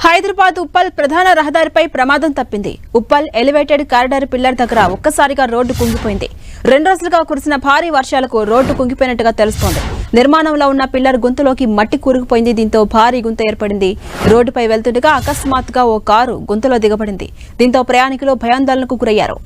హైదరాబాద్ ఉప్పల్ ప్రధాన రహదారిపై ప్రమాదం తప్పింది. ఉప్పల్ ఎలివేటెడ్ కారిడార్ పిల్లర్ దగ్గర ఒక్కసారిగా రోడ్డు కుంగిపోయింది. రెండు రోజులుగా కురిసిన భారీ వర్షాలకు రోడ్డు కుంగిపోయినట్టుగా తెలుస్తోంది. నిర్మాణంలో ఉన్న పిల్లర్ గుంతలోకి మట్టి కూరుకుపోయింది. దీంతో భారీ గుంత ఏర్పడింది. రోడ్డుపై వెళ్తుండగా అకస్మాత్తుగా ఓ కారు గుంతలో దిగబడింది. దీంతో ప్రయాణికులు భయాందోళనకు గురయ్యారు.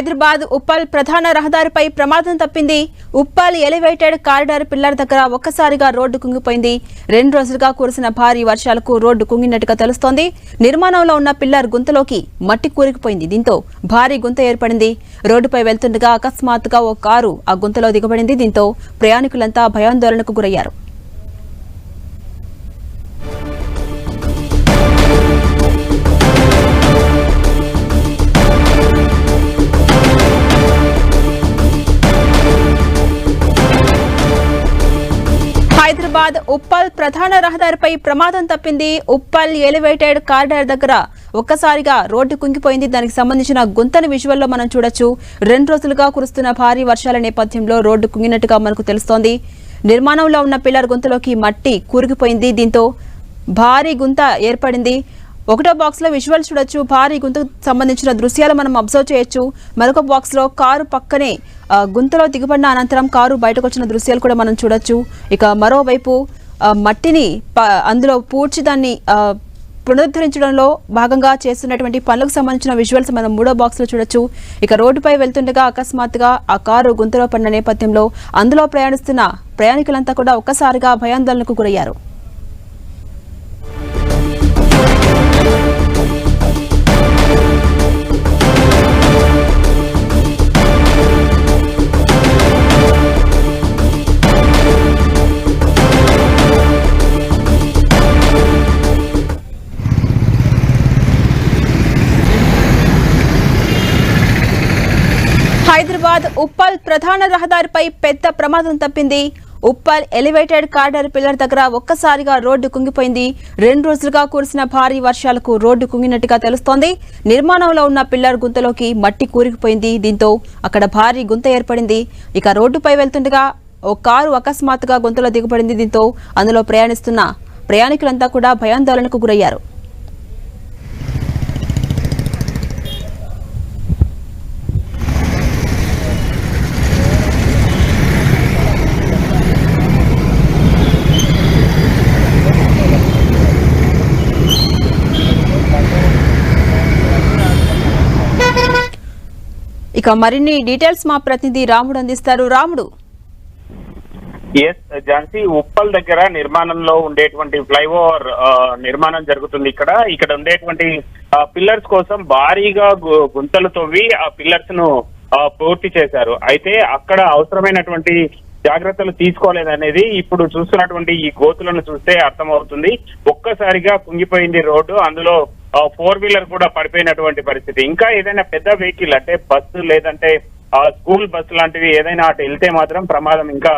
హైదరాబాద్ ఉప్పల్ ప్రధాన రహదారిపై ప్రమాదం తప్పింది. ఉప్పల్ ఎలివేటెడ్ కారిడార్ పిల్లర్ దగ్గర ఒక్కసారిగా రోడ్డు కుంగిపోయింది. రెండు రోజులుగా కురిసిన భారీ వర్షాలకు రోడ్డు కుంగినట్టుగా తెలుస్తోంది. నిర్మాణంలో ఉన్న పిల్లర్ గుంతలోకి మట్టి కూరుకుపోయింది. దీంతో భారీ గుంత ఏర్పడింది. రోడ్డుపై వెళ్తుండగా అకస్మాత్తుగా ఓ కారు ఆ గుంతలో దిగబడింది. దీంతో ప్రయాణికులంతా భయాందోళనకు గురయ్యారు. హైదరాబాద్ ఉప్పల్ ప్రధాన రహదారిపై ప్రమాదం తప్పింది. ఉప్పల్ ఎలివేటెడ్ కారిడార్ దగ్గర ఒక్కసారిగా రోడ్డు కుంగిపోయింది. దానికి సంబంధించిన గుంతని విజువల్లో మనం చూడొచ్చు. రెండు రోజులుగా కురుస్తున్న భారీ వర్షాల నేపథ్యంలో రోడ్డు కుంగినట్టుగా మనకు తెలుస్తోంది. నిర్మాణంలో ఉన్న పిల్లర్ గుంతలోకి మట్టి కూరుకుపోయింది. దీంతో భారీ గుంత ఏర్పడింది. ఒకటో బాక్స్లో విజువల్ చూడొచ్చు. భారీ గుంతకు సంబంధించిన దృశ్యాలు మనం అబ్జర్వ్ చేయొచ్చు. మరొక బాక్స్లో కారు పక్కనే గుంతలో దిగబడిన అనంతరం కారు బయటకు వచ్చిన దృశ్యాలు కూడా మనం చూడొచ్చు. ఇక మరోవైపు మట్టిని ప- అందులో పూడ్చి దాన్ని పునరుద్ధరించడంలో భాగంగా చేస్తున్నటువంటి పనులకు సంబంధించిన విజువల్స్ మనం మూడో బాక్స్లో చూడొచ్చు. ఇక రోడ్డుపై వెళ్తుండగా అకస్మాత్తుగా ఆ కారు గుంతలో పడిన నేపథ్యంలో అందులో ప్రయాణిస్తున్న ప్రయాణికులంతా కూడా ఒక్కసారిగా భయాందోళనకు గురయ్యారు. హైదరాబాద్ ఉప్పల్ ప్రధాన రహదారిపై పెద్ద ప్రమాదం తప్పింది. ఉప్పల్ ఎలివేటెడ్ కారిడార్ పిల్లర్ దగ్గర ఒక్కసారిగా రోడ్డు కుంగిపోయింది. రెండు రోజులుగా కురిసిన భారీ వర్షాలకు రోడ్డు కుంగినట్టుగా తెలుస్తోంది. నిర్మాణంలో ఉన్న పిల్లర్ గుంతలోకి మట్టి కూరుకుపోయింది దీంతో అక్కడ భారీ గుంత ఏర్పడింది. ఇక రోడ్డుపై వెళ్తుండగా ఓ కారు అకస్మాత్తుగా గుంతలో దిగబడింది. దీంతో అందులో ప్రయాణిస్తున్న ప్రయాణికులంతా కూడా భయాందోళనకు గురయ్యారు. ఇక మరిన్ని డీటెయిల్స్ మా ప్రతినిధి రాముడు అందిస్తారు. రాముడు. ఎస్ ఝాన్సీ ఉప్పల్ దగ్గర నిర్మాణంలో ఉండేటువంటి ఫ్లైఓవర్ నిర్మాణం జరుగుతుంది ఇక్కడ. ఇక్కడ ఉండేటువంటి పిల్లర్స్ కోసం భారీగా గు- గుంతలు తవ్వి ఆ పిల్లర్స్ను పూర్తి చేశారు. అయితే అక్కడ అవసరమైనటువంటి జాగ్రత్తలు తీసుకోలేదనేది ఇప్పుడు చూస్తున్నటువంటి ఈ గోతులను చూస్తే అర్థమవుతుంది. ఒక్కసారిగా కుంగిపోయింది రోడ్డు. అందులో ఫోర్ వీలర్ కూడా పడిపోయినటువంటి పరిస్థితి. ఇంకా ఏదైనా పెద్ద వెహికల్ అంటే బస్సు లేదంటే ఆ, స్కూల్ బస్సు లాంటివి ఏదైనా అటు వెళ్తే మాత్రం ప్రమాదం ఇంకా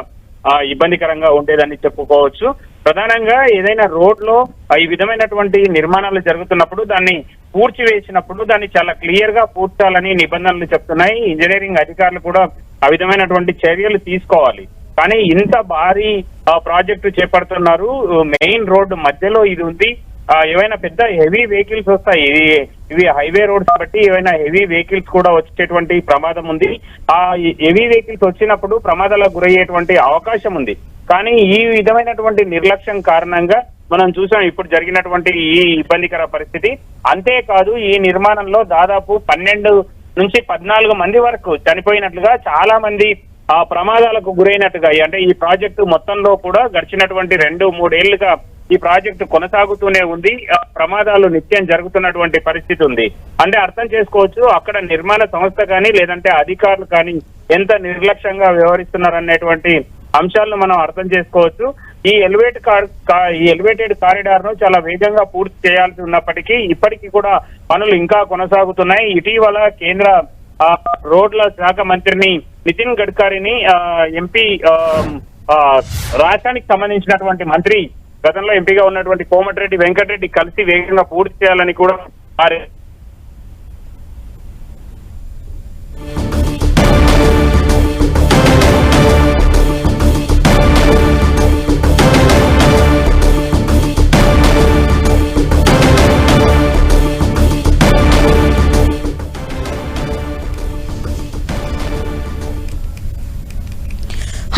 ఆ, ఇబ్బందికరంగా ఉండేదని చెప్పుకోవచ్చు. ప్రధానంగా ఏదైనా రోడ్లో ఈ విధమైనటువంటి నిర్మాణాలు జరుగుతున్నప్పుడు దాన్ని పూడ్చివేసినప్పుడు దాన్ని చాలా క్లియర్గా పూడ్చాలని నిబంధనలు చెప్తున్నాయి. ఇంజనీరింగ్ అధికారులు కూడా ఆ విధమైనటువంటి చర్యలు తీసుకోవాలి. కానీ ఇంత భారీ ఆ, ప్రాజెక్టు చేపడుతున్నారు. మెయిన్ రోడ్డు మధ్యలో ఇది ఉంది. ఏవైనా పెద్ద హెవీ వెహికల్స్ వస్తాయి. ఇది ఇవి హైవే రోడ్స్ కాబట్టి ఏవైనా హెవీ వెహికల్స్ కూడా వచ్చేటువంటి ప్రమాదం ఉంది. ఆ హెవీ వెహికల్స్ వచ్చినప్పుడు ప్రమాదాలకు గురయ్యేటువంటి అవకాశం ఉంది. కానీ ఈ విధమైనటువంటి నిర్లక్ష్యం కారణంగా మనం చూసాం ఇప్పుడు జరిగినటువంటి ఈ ఇబ్బందికర పరిస్థితి. అంతేకాదు ఈ నిర్మాణంలో దాదాపు పన్నెండు నుంచి పద్నాలుగు మంది వరకు చనిపోయినట్లుగా చాలా మంది ఆ ప్రమాదాలకు గురైనట్టుగా అంటే ఈ ప్రాజెక్టు మొత్తంలో కూడా గడిచినటువంటి రెండు మూడేళ్ళుగా ఈ ప్రాజెక్టు కొనసాగుతూనే ఉంది. ప్రమాదాలు నిత్యం జరుగుతున్నటువంటి పరిస్థితి ఉంది. అంటే అర్థం చేసుకోవచ్చు అక్కడ నిర్మాణ సంస్థ కానీ లేదంటే అధికారులు కానీ ఎంత నిర్లక్ష్యంగా వ్యవహరిస్తున్నారనేటువంటి అంశాలను మనం అర్థం చేసుకోవచ్చు. ఈ ఎలివేట్ కార్ ఈ ఎలివేటెడ్ కారిడార్ను చాలా వేగంగా పూర్తి చేయాల్సి ఉన్నప్పటికీ ఇప్పటికీ కూడా పనులు ఇంకా కొనసాగుతున్నాయి. ఇటీవల కేంద్ర రోడ్ల శాఖ మంత్రిని నితిన్ గడ్కరీని ఆ, ఎంపీ ఆ, రాష్ట్రానికి సంబంధించినటువంటి మంత్రి గతంలో ఎంపీగా ఉన్నటువంటి కోమటిరెడ్డి వెంకటరెడ్డి కలిసి వేగంగా పూర్తి చేయాలని కూడా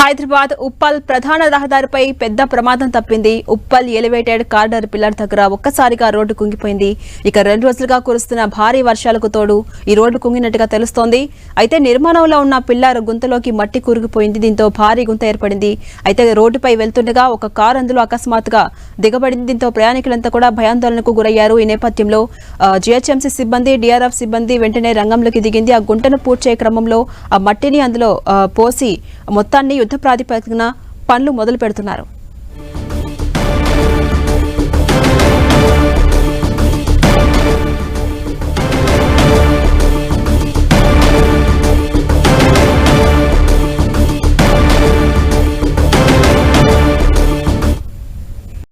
హైదరాబాద్ ఉప్పల్ ప్రధాన రహదారిపై పెద్ద ప్రమాదం తప్పింది. ఉప్పల్ ఎలివేటెడ్ కార్డర్ పిల్లర్ దగ్గర ఒక్కసారిగా రోడ్డు కుంగిపోయింది. ఇక రెండు రోజులుగా కురుస్తున్న భారీ వర్షాలకు తోడు ఈ రోడ్డు కుంగినట్టుగా తెలుస్తోంది. అయితే నిర్మాణంలో ఉన్న పిల్లర్ గుంతలోకి మట్టి కూరుకుపోయింది. దీంతో భారీ గుంత ఏర్పడింది. అయితే రోడ్డుపై వెళ్తుండగా ఒక కారు అందులో అకస్మాత్తుగా దిగబడింది. దీంతో ప్రయాణికులంతా కూడా భయాందోళనకు గురయ్యారు. ఈ నేపథ్యంలో జిహెచ్ఎంసీ సిబ్బంది డిఆర్ఎఫ్ సిబ్బంది వెంటనే రంగంలోకి దిగింది. ఆ గుంటను పూడ్చే క్రమంలో ఆ మట్టిని అందులో పోసి మొత్తాన్ని యుద్ధ ప్రాతిపదికన పనులు మొదలు పెడుతున్నారు